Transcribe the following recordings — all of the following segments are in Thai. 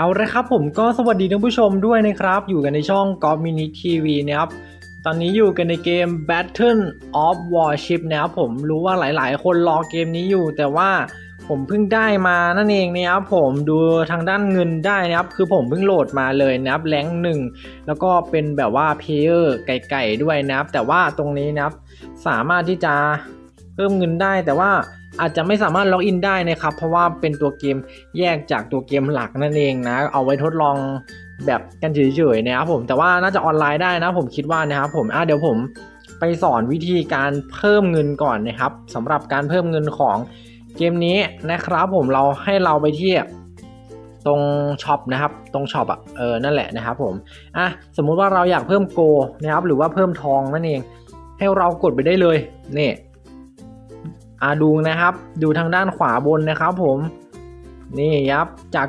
เอาละครับผมก็สวัสดีท่านผู้ชมด้วยนะครับ อยู่กันในช่อง g o มินิทีวีนะครับตอนนี้อยู่กันในเกม Battle of Warship นะครับผมรู้ว่าหลายๆ คนรอเกมนี้อยู่ แต่ว่าผมเพิ่งได้มานั่นเองนะครับผมดูทางด้านเงินได้นะครับ คือผมเพิ่งโหลดมาเลยนะครับแรงหนึ่งแล้วก็เป็นแบบว่าเพลเยอร์ไก่ๆด้วยนะครับ แต่ว่าตรงนี้นะครับสามารถที่จะเพิ่มเงินได้แต่ว่า อาจจะไม่สามารถล็อกอินได้นะครับ เพราะว่าเป็นตัวเกมแยกจากตัวเกมหลักนั่นเองนะ เอาไว้ทดลองแบบกันเฉยๆนะครับผมแต่ว่าน่าจะออนไลน์ได้นะผมคิดว่านะครับผมอะเดี๋ยวผมไปสอนวิธีการเพิ่มเงินก่อนนะครับสำหรับการเพิ่มเงินของเกมนี้นะครับ ผมเราให้เราไปที่ตรงช็อปนะครับ ตรงช็อปอะเออนั่นแหละนะครับผมอะสมมุติว่าเราอยากเพิ่มโกนะครับหรือว่าเพิ่มทองนั่นเอง ให้เรากดไปได้เลยนี่ อ่าดูนะครับ ดูทางด้านขวาบนนะครับผม นี่ครับ จาก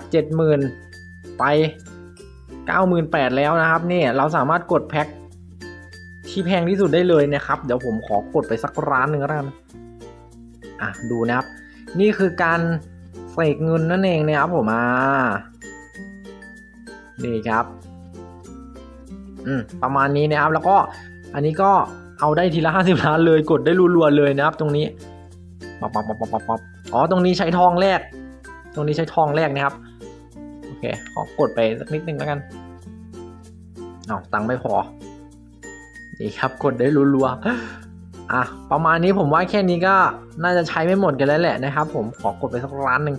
70,000 ไป 98,000 แล้วนะครับนี่เราสามารถกดแพ็คที่แพงที่สุดได้เลยนะครับ เดี๋ยวผมขอกดไปสักร้านหนึ่งแล้วกันอะดูนะครับ นี่คือการเสกเงินนั่นเองนะครับผมอ่านี่ครับ อืมประมาณนี้นะครับแล้วก็อันนี้ก็เอาได้ทีละ50ล้านเลยกดได้รัวๆเลยนะครับ ตรงนี้ ป๊อปป๊อปป๊อปป๊อปป๊อปอ๋อ ตรงนี้ใช้ทองแรก ตรงนี้ใช้ทองแรกนะครับ โอเค ขอกดไปสักนิดนึงแล้วกันเอาตังค์ไม่พอ นี่ครับ กดได้รัวๆ อะ ประมาณนี้ผมว่าแค่นี้ก็น่าจะใช้ไม่หมดกันแล้วแหละนะครับ ผม ขอกดไปสักร้านหนึ่ง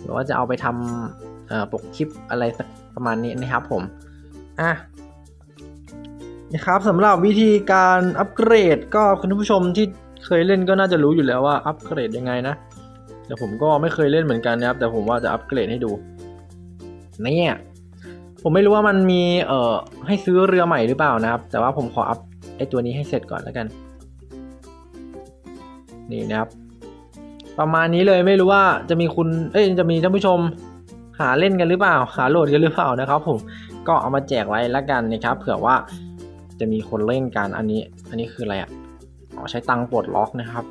หรือว่าจะเอาไปทำเอ่อปกคลิปอะไรสักประมาณนี้นะครับผม อะนะครับสำหรับวิธีการอัปเกรดก็คุณผู้ชมที่ เคยเล่นก็น่าจะรู้อยู่แล้วว่าอัปเกรดยังไงนะ แต่ผมก็ไม่เคยเล่นเหมือนกันนะครับ แต่ผมว่าจะอัปเกรดให้ดูเนี่ยผมไม่รู้ว่ามันมีเอ่อให้ซื้อเรือใหม่หรือเปล่านะครับ แต่ว่าผมขออัพไอตัวนี้ให้เสร็จก่อนแล้วกัน นี่นะครับ ประมาณนี้เลยไม่รู้ว่าจะมีคุณเอ้ยจะมีท่านผู้ชมหาเล่นกันหรือเปล่า หาโหลดกันหรือเปล่านะครับ ผมก็เอามาแจกไว้แล้วกันนะครับ เผื่อว่าจะมีคนเล่นกันอันนี้ อันนี้คืออะไรอะ อ๋อใช้ตังปลดล็อกนะครับ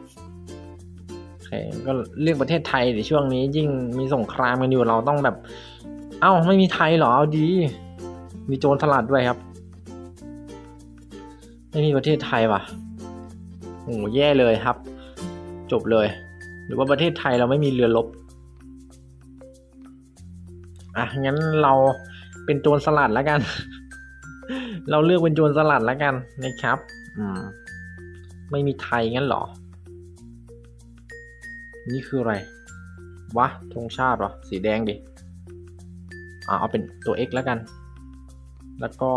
โอเคก็เรียกประเทศไทยในช่วงนี้ยิ่งมีสงครามกันอยู่เราต้องแบบ เอ้าไม่มีไทยเหรอเอาดี มีโจรสลัดด้วยครับ ไม่มีประเทศไทยว่ะโอ้แย่เลยครับ จบเลย หรือว่าประเทศไทยเราไม่มีเรือรบอะงั้นเราเป็นโจรสลัดแล้วกัน เราเลือกเป็นโจรสลัดแล้วกันนะครับ อืม ไม่มีไทยงั้นหรอ นี่คืออะไร วะธงชาติวะสีแดงดิ อ่าเอาเป็นตัว X แล้วกัน แล้วก็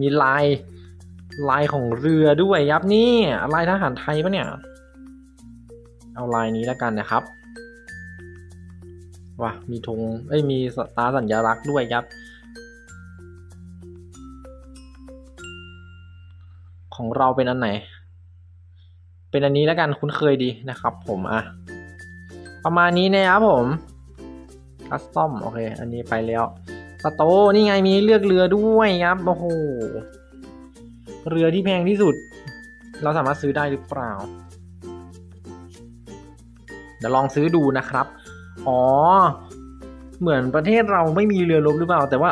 มีลายลายของเรือด้วยยับนี่ลายทหารไทยปะเนี่ย เอาลายนี้แล้วกันนะครับว้ามีธงเอ้ยมีสตาร์สัญลักษณ์ด้วยครับ ของเราเป็นอันไหน เป็นอันนี้แล้วกันคุ้นเคยดีนะครับ ผมอะประมาณนี้นะครับผมคัสตอมโอเค อันนี้ไปแล้วสโตนี่ไงมีเลือกเรือด้วยครับโอ้โหเรือที่แพงที่สุด เราสามารถซื้อได้หรือเปล่า เดี๋ยวลองซื้อดูนะครับ อ๋อ เหมือนประเทศเราไม่มีเรือรบหรือเปล่า แต่ว่า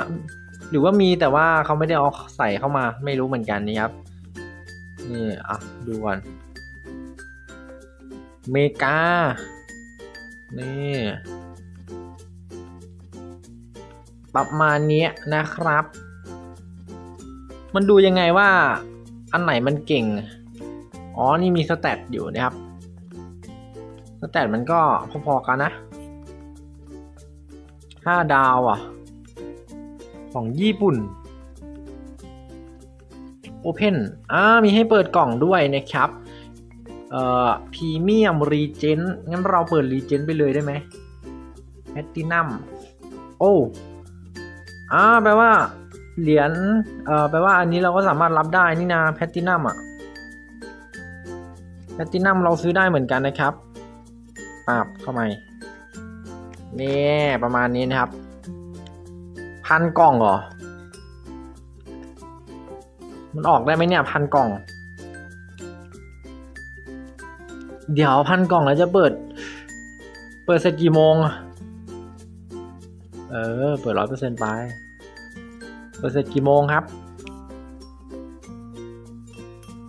หรือว่ามีแต่ว่าเขาไม่ได้เอาใส่เข้ามา ไม่รู้เหมือนกันนี่ครับ นี่อะดูก่อน เมกา นี่ประมาณนี้นะครับ มันดูยังไงว่าอันไหนมันเก่ง อ๋อ นี่มีสแตทอยู่นะครับ สแตทมันก็พอๆกันนะห้าดาวอะ ของญี่ปุ่น Open อ่า มีให้เปิดกล่องด้วยนะครับ เอ่อพรีเมียมรีเจนงั้นเราเปิดรีเจนไปเลยได้ไหมแพตตินัมโอ้อ่าแปลว่าเหรียญเอ่อแปลว่าอันนี้เราก็สามารถรับได้นี่นาแพตตินัมอะแพตตินัมเราซื้อได้เหมือนกันนะครับปาบเข้ามานี่ประมาณนี้นะครับ พันกล่องเหรอ มันออกได้ไหมเนี่ย พันกล่อง เดี๋ยวพันกล่องแล้วจะเปิด เปิดเสร็จกี่โมง เออ เปิดร้อยเปอร์เซ็นต์ไป เปิดเสร็จกี่โมงครับ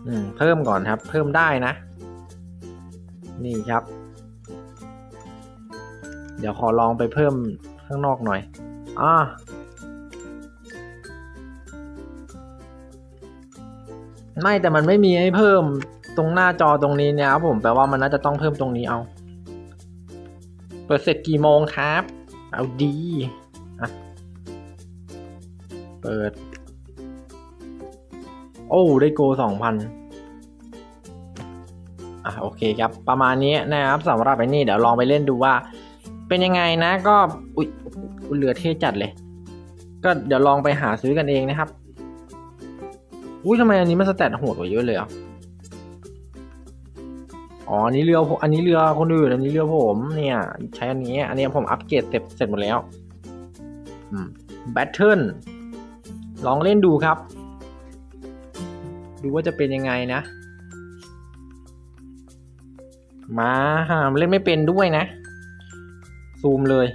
อืม เพิ่มก่อนครับ เพิ่มได้นะ นี่ครับ เดี๋ยวขอลองไปเพิ่มข้างนอกหน่อย อ่าไม่แต่มันไม่มีให้เพิ่ม ตรงหน้าจอตรงนี้เนี่ยครับผมแปลว่ามันน่าจะต้องเพิ่มตรงนี้เอา เปิดเสร็จกี่โมงครับ เอาดีอะเปิด โอ้ได้โกสองพันอะโอเคครับ ประมาณนี้นะครับสำหรับไอ้นี่เดี๋ยวลองไปเล่นดูว่า เป็นยังไงนะก็อุ๊ยอุ๊ยเหลือเท่จัดเลย ก็เดี๋ยวลองไปหาซื้อกันเองนะครับอุ้ยทำไมอันนี้มันสแตทโหดกว่าเยอะเลยอะ อ๋ออันนี้เรือผมอันนี้เรือคนอื่นอันนี้เรือผม เนี่ย ใช้อันนี้ อันนี้ผมอัปเกรดเสร็จเสร็จหมดแล้วอืมแบทเทิลลองเล่นดูครับ ดูว่าจะเป็นยังไงนะ มาเล่นไม่เป็นด้วยนะ ซูมเลย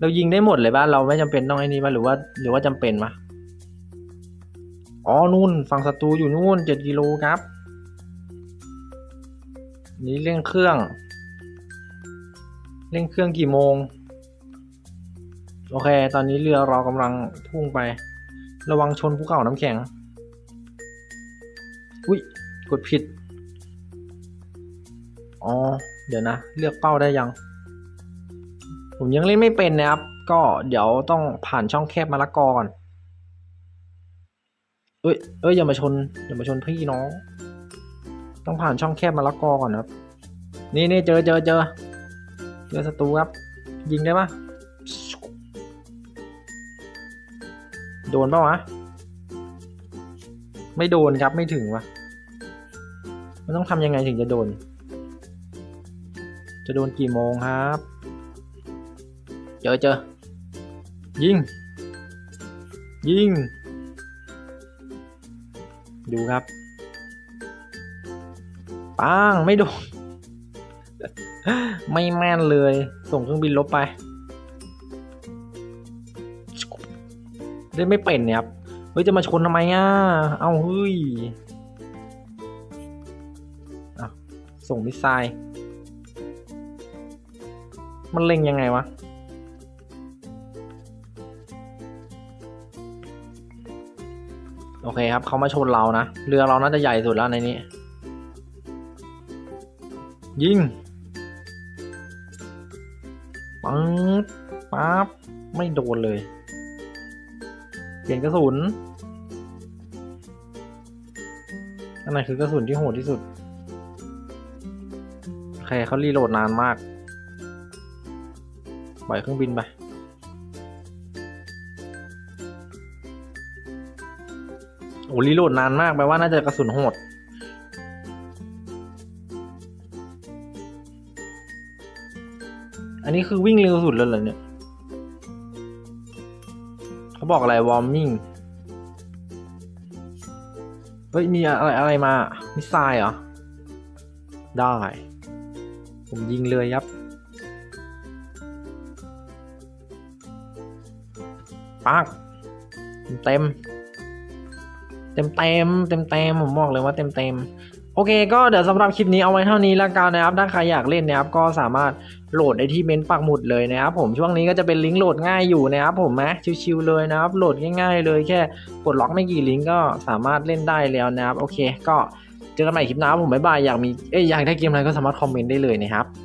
เรายิงได้หมดเลยป่ะเราไม่จำเป็นต้องไอ้นี่ป่ะหรือว่า หรือว่าจำเป็นป่ะอ๋อนู่นฝั่งศัตรูอยู่นู่นเจ็ดกิโลครับ นี่เร่งเครื่อง เร่งเครื่องกี่โมง โอเค ตอนนี้เรือเรากำลังพุ่งไป ระวังชนภูเขาน้ำแข็ง อุ้ย กดผิด อ๋อ เดี๋ยวนะ เลือกเป้าได้ยัง ผมยังเล่นไม่เป็นนะครับ ก็เดี๋ยวต้องผ่านช่องแคบมะละกอก่อนเอ้ย เอ้ย อย่ามาชน อย่ามาชนพี่น้อง ต้องผ่านช่องแคบมะละกอก่อนครับ นี่นี่เจอเจอเจอเจอศัตรูครับ ยิงได้ปะโดนปะวะ ไม่โดนครับไม่ถึงวะมันต้องทำยังไงถึงจะโดน จะโดนกี่โมงครับ เจอเจอ ยิง ยิง ดูครับ ปังไม่โดน ไม่แม่นเลย ส่งเครื่องบินลบไป ได้ไม่เป็นเนี่ยครับ เฮ้ย จะมาชนทำไมอะ เอาเฮ้ยอะส่งมิสไซล์ มันเล็งยังไงวะโอเคครับเขามาชนเรานะ เรือเราน่าจะใหญ่สุดแล้วในนี้ ยิงปั๊บปั๊บไม่โดนเลย เปลี่ยนกระสุนอันไหนคือกระสุนที่โหดที่สุดโอเคเขารีโหลดนานมากปล่อยเครื่องบินไปโอ้รีโหลดนานมากแปลว่าน่าจะกระสุนโหด นนี้คือวิ่งเร็วสุดแล้วเหรอเนี่ย เขาบอกอะไรวอร์มมิ่ง เฮ้ย มีอะไรอะไรมา มิสไซล์เหรอ ได้ ผมยิงเลยครับ ปักเต็ม เต็มเต็มเต็มเต็มผมบอกเลยว่าเต็มเต็ม โอเคก็เดี๋ยวสำหรับคลิปนี้เอาไว้เท่านี้และกันนะครับถ้าใครอยากเล่นนะครับก็สามารถโหลดได้ที่เมนปักหมุดเลยนะครับผมช่วงนี้ก็จะเป็นลิงก์โหลดง่ายอยู่นะครับผมนะชิวๆเลยนะครับโหลดง่ายๆเลยแค่กดล็อกไม่กี่ลิงก์ก็สามารถเล่นได้แล้วนะครับโอเค ก็เจอกันใหม่คลิปหน้าผมบ๊ายบายอยากมีเอ้ยอยากได้เกมอะไรก็สามารถคอมเมนต์ได้เลยนะครับ「